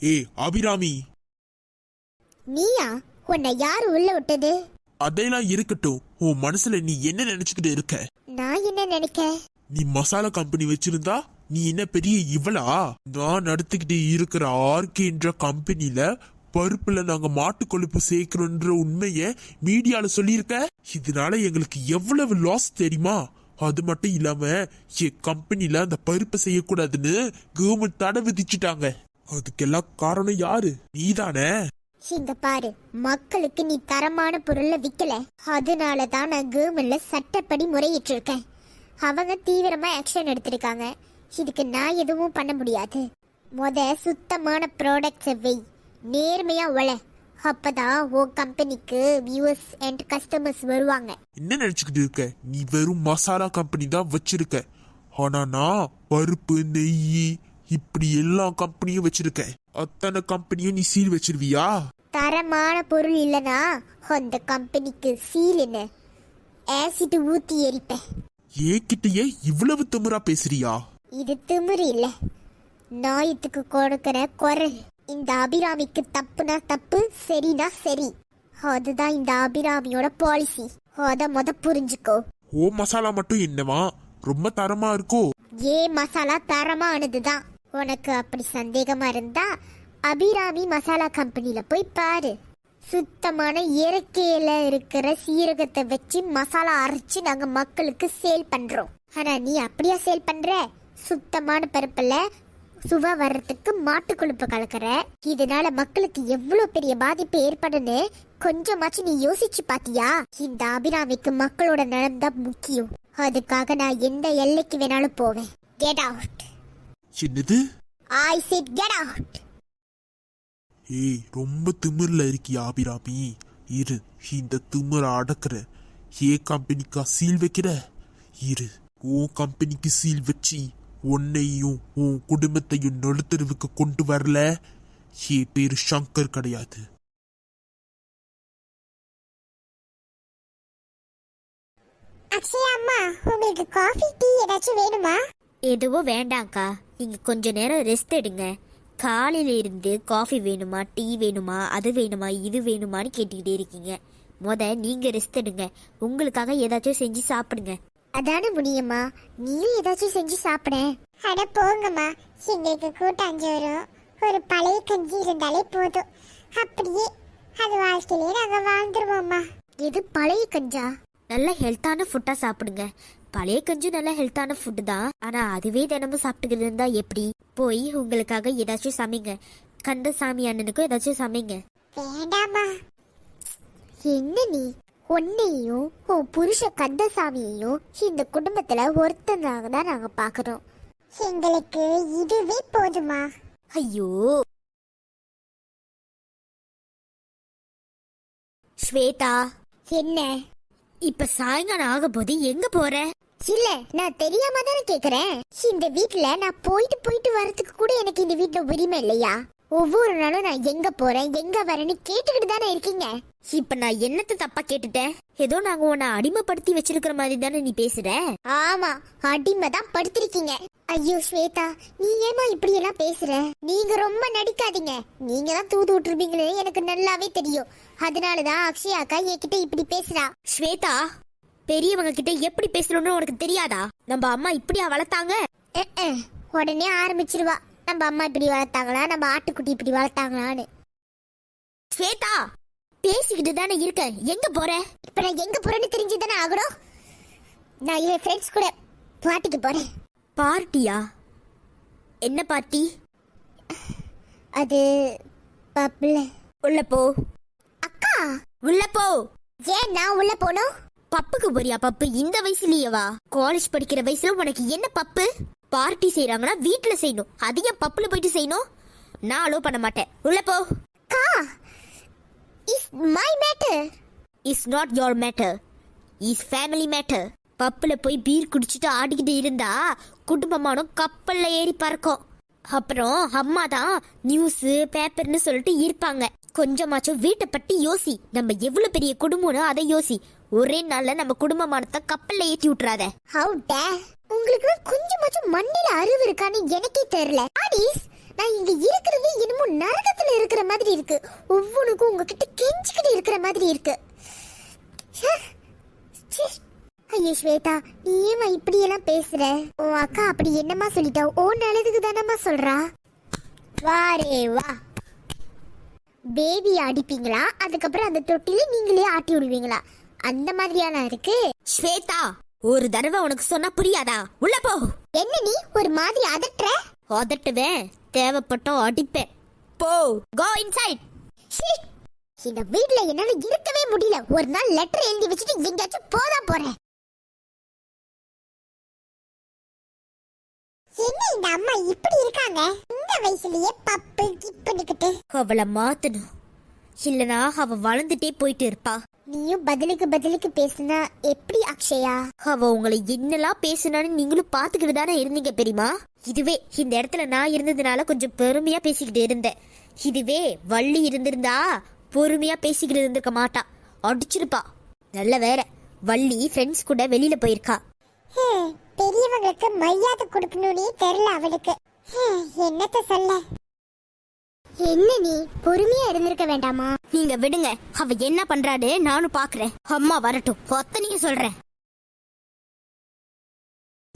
ஏய் அபிராமி. நீயா? உன்னை யாரு உள்ள விட்டது? அதெல்லாம் இருக்கட்டும். உன் மனசுல நீ என்ன நினைச்சுக்கிட்டு இருக்க? நான் என்ன நினைக்க? நீ மசாலா கம்பெனி வச்சிருந்தா நீ என்ன பெரிய இவளா? நான் நடத்திக்கிட்டு இருக்கிற ஆர்கேன்ற கம்பெனில பருப்புல நாங்க மாட்டு கொழுப்பு சேர்க்கிறோன்ற உண்மைய மீடியால சொல்லியிருக்க? இதனால எங்களுக்கு எவ்வளவு லாஸ் தெரியுமா? அது மட்டும் இல்லாம என் கம்பெனில அந்த பருப்பை செய்யக்கூடாதுன்னு கவர்மெண்ட் தடை விதிச்சுட்டாங்க. அதுக்கெல்லாம் காரணம் யாரு? நீதானே? இங்க பாரு. மக்களுக்கு நீ தரமான பொருளை விக்கல. அதனால தான் நான் கவர்மெண்ட்ல சட்டப்படி முறையிட்டு இருக்கேன் அவங்க தீவிரமா ஆக்ஷன் எடுத்திருக்காங்க. இதுக்கு நான் எதுவும் பண்ண முடியாது. முத சுத்தமான ப்ராடக்ட்ஸை வை. நேர்மையா உழ. அப்பதான் உன் கம்பெனிக்கு வியூவர்ஸ் அண்ட் கஸ்டமர்ஸ் வருவாங்க. என்ன நினைச்சுக்கிட்டு இருக்க? நீ வெறும் மசாலா கம்பெனி தான் வச்சிருக்க. ஆனா நான் பருப்பு நெய் இப்படி எல்லா கம்பெனியும் வச்சிருக்கேன் அத்தனை கம்பெனியும் நீ சீல் வச்சிருவியா? தரமான பொருள் இல்லனா அந்த கம்பெனிக்கு சீல் என்ன? ஆசிட் ஊத்தி எரிப்பேன். ஏன்கிட்டயே இவ்வளவு திமிரா பேசுறியா? இது திமிரு இல்ல. நாயத்துக்கு கொடுக்கிற குரல். இந்த அபிராமிக்கு தப்புனா தப்பு சரினா சரி. அதுதான் இந்த அபிராமியோட பாலிசி அத முத புரிஞ்சுக்கோ. ஓ மசாலா மட்டும் என்னவா? ரொம்ப தரமா இருக்கோ? ஏ மசாலா தரமானதுதான். உனக்கு அப்படி சந்தேகமா இருந்தா அபிராமி மசாலா கம்பெனில போய் பாரு. சுத்தமான இயற்கையில இருக்கிற சீரகத்தை வச்சு மசாலா அரைச்சு நாங்க மக்களுக்கு சேல் பண்றோம். ஆனா நீ அப்படியா சேல் பண்ற? சுத்தமான பருப்புல சுவை வர்றதுக்கு மாட்டு கொழுப்பு கலக்கிற. இதனால மக்களுக்கு எவ்வளவு பெரிய பாதிப்பு ஏற்படுன்னு கொஞ்சமாச்சும் நீ யோசிச்சு பாத்தியா? இந்த அபிராமிக்கு மக்களோட நலம் தான் முக்கியம். அதுக்காக நான் எந்த எல்லைக்கு வேணாலும் போவேன். கெட் அவுட் என்னது? ஐ செட் கெட் அவுட் ஏய் ரொம்ப திமிர்ல இருக்கியா அபிராமி? இரு இந்த திமிர அடக்குற. ஏ கம்பெனிக்கா சீல் வைக்கிற? இரு உன் கம்பெனிக்கு சீல் வச்சு உன்னையும் உன் குடும்பத்தையும் நடுத்தருவுக்கு கொண்டு வரல. ஏ பேரு சங்கர் கிடையாது. அக்ஷயா அம்மா உங்களுக்கு காஃபி டீ ஏதாச்சும் வேணுமா? எதுவும் வேண்டாம்க்கா. நீங்க கொஞ்ச நேரம் ரெஸ்ட் எடுங்க. காலையில இருந்து காஃபி வேணுமா டீ வேணுமா அது வேணுமா இது வேணுமான்னு கேட்டுக்கிட்டே இருக்கீங்க. முத நீங்க ரெஸ்ட் எடுங்க. உங்களுக்காக ஏதாச்சும் செஞ்சு சாப்பிடுங்க. அதான முடியுமா? நீயும் ஏதாச்சும் செஞ்சு சாப்பிட. அட போங்கம்மா. எங்களுக்கு கூட்டாஞ்சோறும் ஒரு பழைய கஞ்சி இருந்தாலே போதும். அப்படியே அது வாழ்க்கையிலே நாங்க வாழ்ந்துருவோம்மா. இது பழைய கஞ்சா? நல்ல ஹெல்த்தான ஃபுட்டா சாப்பிடுங்க. பழைய கஞ்சும் நல்ல ஹெல்த்தான ஃபுட்டு தான். ஆனா அதுவே தினமும் சாப்பிட்டுக்கிறது இருந்தா எப்படி? போய் உங்களுக்காக ஏதாச்சும் சமைங்க. கந்தசாமி அண்ணனுக்கும் ஏதாச்சும் சமைங்க. வேண்டாமா என்ன நீ? உன்னையும் உன் புருஷ கந்தசாமியையும் இந்த குடும்பத்துல ஒருத்தனாக தான் நாங்க பாக்குறோம். எங்களுக்கு இதுவே போதுமா? ஐயோ. ஸ்வேதா. என்ன? இப்ப சாயங்காலம் ஆக போது எங்க போற? இல்ல நான் தெரியாம தானே கேக்குறேன். இந்த வீட்ல நான் போயிட்டு போயிட்டு வரதுக்கு கூட எனக்கு இந்த வீட்ல உரிமை இல்லையா? ஒவ்வொரு நாளும் நான் எங்க போறேன் எங்க வரேன்னு கேட்டுக்கிட்டு தானே இருக்கீங்க. இப்ப நான் என்னத்த தப்பா கேட்டுட்டேன்? ஏதோ நாங்க உன்னை அடிமைப்படுத்தி வச்சிருக்கிற மாதிரி தானே நீ பேசுற? ஆமா அடிமை தான் படுத்திருக்கீங்க. ஐயோ ஸ்வேதா நீ ஏமா இப்படி எல்லாம் பேசுற? நீங்க ரொம்ப நடிக்காதீங்க. நீங்க தான் தூது விட்டுருப்பீங்களே எனக்கு நல்லாவே தெரியும். அதனாலதான் அக்ஷயா அக்கா என்கிட்ட இப்படி பேசுறா. ஸ்வேதா பெரியவங்க கிட்ட எப்படி பேசணும்னு உனக்கு தெரியாதா? நம்ம அம்மா இப்படியா வளர்த்தாங்க? அஹ், அஹ். உடனே ஆரம்பிச்சிருவா. நம்ம அம்மா இப்படி வளர்த்தாங்களா? நம்ம ஆட்டுக்குட்டி இப்படி வளர்த்தாங்களான்னு. ஸ்வேதா பேசிக்கிட்டு தானே இருக்க. எங்க போற? இப்ப நான் எங்க போறேன்னு தெரிஞ்சுதானே ஆகணும்? நான் என் ஃப்ரெண்ட்ஸ் கூட பாட்டிக்கு போறேன். பார்ட்டியா? என்ன பார்ட்டி? அது பப்ல உள்ள போ. அக்கா! உள்ள போ. ஏன் நான் உள்ள போனோம் பப்புக்கு போறியா பப்பு? இந்த வயசுலயேவா காலேஜ் படிக்கிற வயசுல உனக்கு என்ன பப்பு? பார்ட்டி செய்றாங்கன்னா வீட்ல செய்யணும். அது ஏன் பப்புல போயிட்டு செய்யணும்? நான் அலோ பண்ண மாட்டேன். உள்ள போ. அக்கா! Is my matter is not your matter is family matter பப்புல போய் பீர் குடிச்சிட்டு ஆடிக்கிட்டு இருந்தா குடும்பமானம் கப்பல்ல ஏறி பறக்கும். அப்புறம் அம்மா தான் நியூஸ் பேப்பர்னு சொல்லிட்டு இருப்பாங்க கொஞ்சமாச்சும் வீட்டை பத்தி யோசி. நம்ம எவ்வளவு பெரிய குடும்பம்னு அதை யோசி. ஒரே நாள்ல நம்ம குடும்பமானத்தை கப்பல்ல ஏத்தி விட்டுறாத. ஹவு டே உங்களுக்கு கொஞ்சமாச்சும் மண்ணில அறிவு இருக்கான்னு எனக்கே தெரியல. ஆடிஸ் நான் இங்க இருக்கிறது என்னமோ நரகத்துல இருக்கிற மாதிரி இருக்கு. ஒவ்வொன்றுக்கும் உங்ககிட்ட கெஞ்சிக்கிட்டு இருக்கிற மாதிரி இருக்கு. ஐயோ ஸ்வேதா நீ ஏமா இப்படி எல்லாம் பேசுற? உன் அக்கா அப்படி என்னமா சொல்லிட்டா? ஓ நல்லதுக்கு தானம்மா சொல்றா? வாரே வா. பேபி அடிப்பீங்களா? அதுக்கப்புறம் அந்த தொட்டில நீங்களே ஆட்டி விடுவீங்களா? அந்த மாதிரியான இருக்கு? ஸ்வேதா ஒரு தடவை உனக்கு சொன்னா புரியாதா? உள்ள போ. என்ன நீ ஒரு மாதிரி அதட்டுற? உதட்டுவேன் தேவைப்பட்டோம் அடிப்பேன். போ கோ இன்சைட் இந்த வீட்ல என்னால இருக்கவே முடியல. ஒரு நாள் லெட்டர் எழுதி வச்சுட்டு எங்கேயாச்சும் போதா போறேன். என்ன இந்த அம்மா இப்படி இருக்காங்க? இந்த வயசுலயே பப்பு கிப்புன்னுக்கிட்டு. அவளை மாத்தணும். இல்லனா அவ வளர்ந்துட்டே போயிட்டு இருப்பா. நீயும் பதிலுக்கு பதிலுக்கு பேசுனா எப்படி அக்ஷயா? அவ உங்களை என்னெல்லாம் பேசுனான்னு நீங்களும் பாத்துக்கிட்டு தானே இருந்தீங்க பெரியமா இதுவே இந்த இடத்துல நான் இருந்ததுனால கொஞ்சம் பெருமையா பேசிக்கிட்டு இருந்தேன். இதுவே வள்ளி இருந்திருந்தா பொறுமையா பேசிக்கிட்டு இருந்திருக்க மாட்டா. அடிச்சிருப்பா. நல்ல வேற வள்ளி ஃப்ரெண்ட்ஸ் கூட வெளியில போயிருக்கா. பெரியவங்களுக்கு மரியாதை கொடுக்கணும்னே தெரியல அவளுக்கு. என்னத்த சொல்ல? என்ன நீ? பொறுமையா இருந்திருக்க வேண்டாமா? நீங்க விடுங்க. அவ என்ன பண்றாடு நானும் பாக்குறேன். அம்மா வரட்டும். ஒத்தனையும் சொல்றேன்.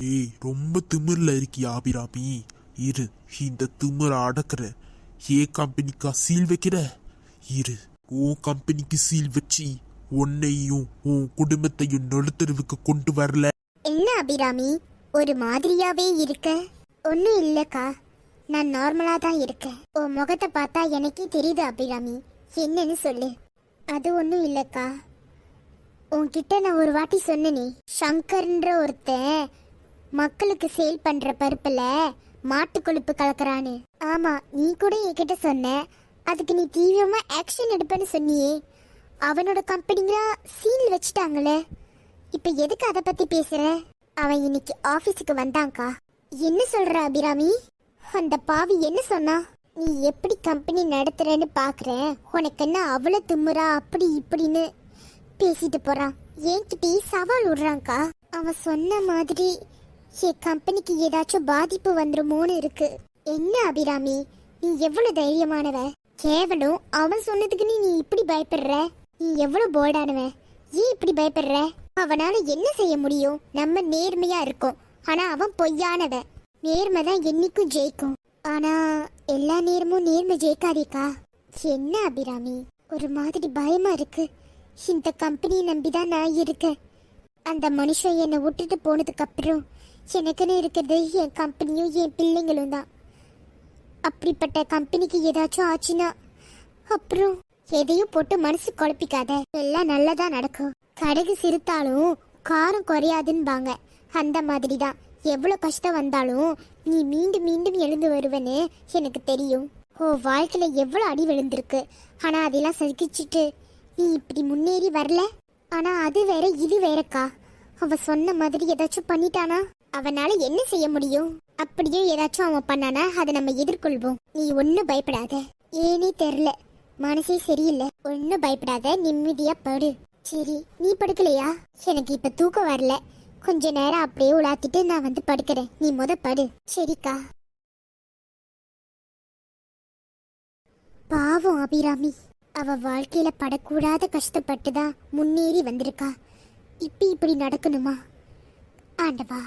ஏய் ரொம்ப திமிர்ல இருக்கியா அபிராமி? இரு இந்த திமிர அடக்குற. ஏ கம்பெனிக்கா சீல் வைக்கிற? இரு உன் கம்பெனிக்கு சீல் வச்சு உன்னையும் உன் குடும்பத்தையும் நடுத்தருவுக்கு கொண்டு வரல. என்ன அபிராமி? ஒரு மாதிரியாவே இருக்க? ஒன்றும் இல்லக்கா. நான் நார்மலா தான் இருக்கேன். உன் முகத்தை பார்த்தா எனக்கே தெரியுது அபிராமி. என்னன்னு சொல்லு. அது ஒன்றும் இல்லைக்கா. உன்கிட்ட நான் ஒரு வாட்டி சொன்னனே சங்கர்ன்ற ஒருத்தன் மக்களுக்கு சேல் பண்ற பருப்புல மாட்டு கொழுப்பு கலக்குறான்னு. ஆமா நீ கூட என்கிட்ட சொன்ன. அதுக்கு நீ தீவிரமா ஆக்ஷன் எடுப்பேன்னு சொன்னியே. அவனோட கம்பெனிங்களா சீல் வச்சுட்டாங்களே. இப்ப எதுக்கு அதை பத்தி பேசுற? அவன் இன்னைக்கு ஆபீஸுக்கு வந்தான்க்கா. என்ன சொல்ற அபிராமி? அந்த பாவி என்ன சொன்னா? நீ எப்படி கம்பெனி நடத்துறேன்னு பாக்குறேன்? உனக்கு என்ன அவ்வளவு திமுறா அப்படி இப்படின்னு பேசிட்டு போறான். என்கிட்டயே சவால் விடுறான்க்கா. அவன் சொன்ன மாதிரி என் கம்பெனிக்கு ஏதாச்சும் பாதிப்பு வந்துருமோன்னு இருக்கு. என்ன அபிராமி? நீ எவ்வளவு தைரியமானவ? கேவலம். அவன் சொன்னதுக்கு நீ நீ இப்படி பயப்படுற? நீ எவ்வளவு போர்டானவன் ஏன் இப்படி பயப்படுற? அவனால என்ன செய்ய முடியும்? நம்ம நேர்மையா இருக்கோம். ஆனா அவன் பொய்யானவன். நேர்மை தான் என்னைக்கும் ஜெயிக்கும். ஆனா எல்லா நேரமும் நேர்மை ஜெயிக்காதேக்கா. என்ன அபிராமி? ஒரு மாதிரி பயமா இருக்கு. இந்த கம்பெனியை நம்பிதான் நான் இருக்கேன். அந்த மனுஷன் என்னை விட்டுட்டு போனதுக்கு அப்புறம் எனக்குன்னு இருக்கிறது என் கம்பெனியும் என் பிள்ளைங்களும் தான். அப்படிப்பட்ட கம்பெனிக்கு ஏதாச்சும் ஆச்சுன்னா அப்புறம் எதையும் போட்டு மனசு குழப்பிக்காத. எல்லாம் நல்லதா நடக்கும். கடுகு சிரித்தாலும் காரம் குறையாதுன்பாங்க. அந்த மாதிரி தான் எவ்வளோ கஷ்டம் வந்தாலும் நீ மீண்டும் மீண்டும் எழுந்து வருவன்னு எனக்கு தெரியும். ஓ வாழ்க்கையில எவ்வளோ அடி விழுந்திருக்கு. ஆனா அதெல்லாம் சகிச்சுட்டு நீ இப்படி முன்னேறி வரல? ஆனா அது வேற இது வேறக்கா. அவ சொன்ன மாதிரி ஏதாச்சும் பண்ணிட்டானா? அவனால என்ன செய்ய முடியும்? அப்படியே ஏதாச்சும் அவன் பண்ணானா? அதை நம்ம எதிர்கொள்வோம். நீ ஒன்னும் பயப்படாத. ஏனே தெரில. மனசே சரியில்லை. ஒன்னும் பயப்படாத. நிம்மதியா படு. சரி நீ படுக்கலையா? எனக்கு இப்ப தூக்கம் வரல. கொஞ்ச நேரம் அப்படியே உலாத்திட்டு நான் வந்து படுக்கிறேன். நீ முத படு. சரிக்கா. பாவம் அபிராமி. அவ வாழ்க்கையில படக்கூடாத கஷ்டப்பட்டு தான் முன்னேறி வந்திருக்கா. இப்ப இப்படி நடக்கணுமா? ஆண்டவா.